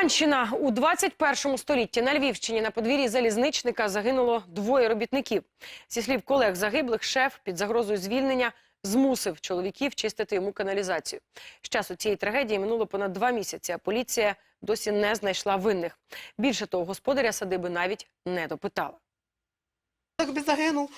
Луганщина у 21 столітті на Львівщині на подвір'ї залізничника загинуло двоє робітників. Зі слів колег загиблих, шеф під загрозою звільнення змусив чоловіків чистити йому каналізацію. З часу цієї трагедії минуло понад два місяці, а поліція досі не знайшла винних. Більше того, господаря садиби навіть не допитала. Якби загинув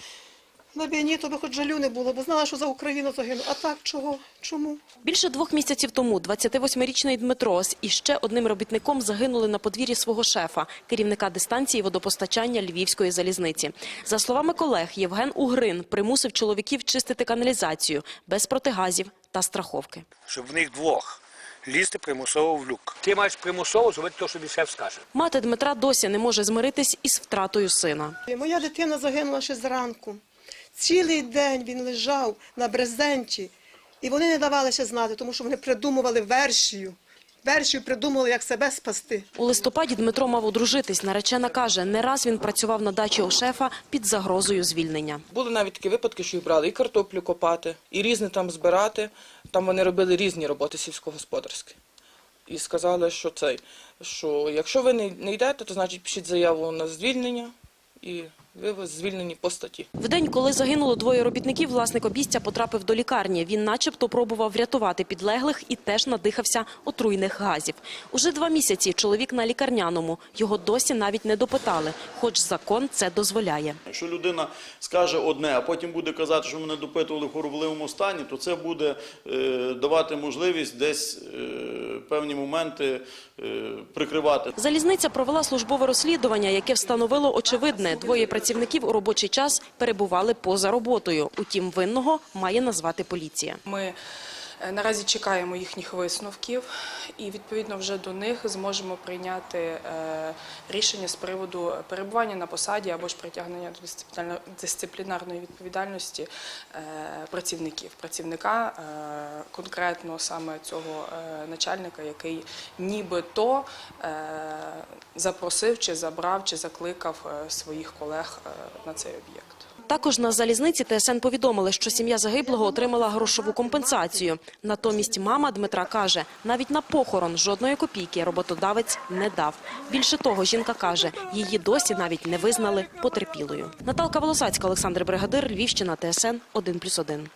на війні, то би хоч жалю не було, бо знала, що за Україну загинув. А так чого? Чому? Більше двох місяців тому 28-річний Дмитро з іще одним робітником загинули на подвір'ї свого шефа, керівника дистанції водопостачання Львівської залізниці. За словами колег, Євген Угрин примусив чоловіків чистити каналізацію без протигазів та страховки. щоб в них двох лізти примусово в люк. Ти маєш примусово зробити те, що тобі шеф скаже. Мати Дмитра досі не може змиритись із втратою сина. Моя дитина загинула ще зранку. Цілий день він лежав на брезенті, і вони не давалися знати, тому що вони придумували версію. Версію придумали, як себе спасти. У листопаді Дмитро мав одружитись. Наречена каже, не раз він працював на дачі у шефа під загрозою звільнення. Були навіть такі випадки, що їх брали і картоплю копати, і різне там збирати. Там вони робили різні роботи сільськогосподарські. І сказали, що цей, що якщо ви не, не йдете, то значить пишіть заяву на звільнення, і ви звільнені по статті. В день, коли загинуло двоє робітників, власник обійстя потрапив до лікарні. Він начебто пробував врятувати підлеглих і теж надихався отруйних газів. Уже два місяці чоловік на лікарняному. Його досі навіть не допитали, хоч закон це дозволяє. Якщо людина скаже одне, а потім буде казати, що мене допитували в хворобливому стані, то це буде е, давати можливість десь е, певні моменти е, прикривати. Залізниця провела службове розслідування, яке встановило очевидне. Двоє працівників у робочий час перебували поза роботою. Утім, винного має назвати поліція. Ми наразі чекаємо їхніх висновків і відповідно вже до них зможемо прийняти е, рішення з приводу перебування на посаді або ж притягнення до дисциплінарно- дисциплінарної відповідальності е, працівників. Працівника е, конкретно саме цього е, начальника, який нібито е, запросив чи забрав чи закликав е, своїх колег е, на цей об'єкт. Також на залізниці ТСН повідомили, що сім'я загиблого отримала грошову компенсацію. Натомість мама Дмитра каже, навіть на похорон жодної копійки роботодавець не дав. Більше того, жінка каже, її досі навіть не визнали потерпілою. Наталка Волосацька, Олександр Бригадир, Львівщина, ТСН 1+,1.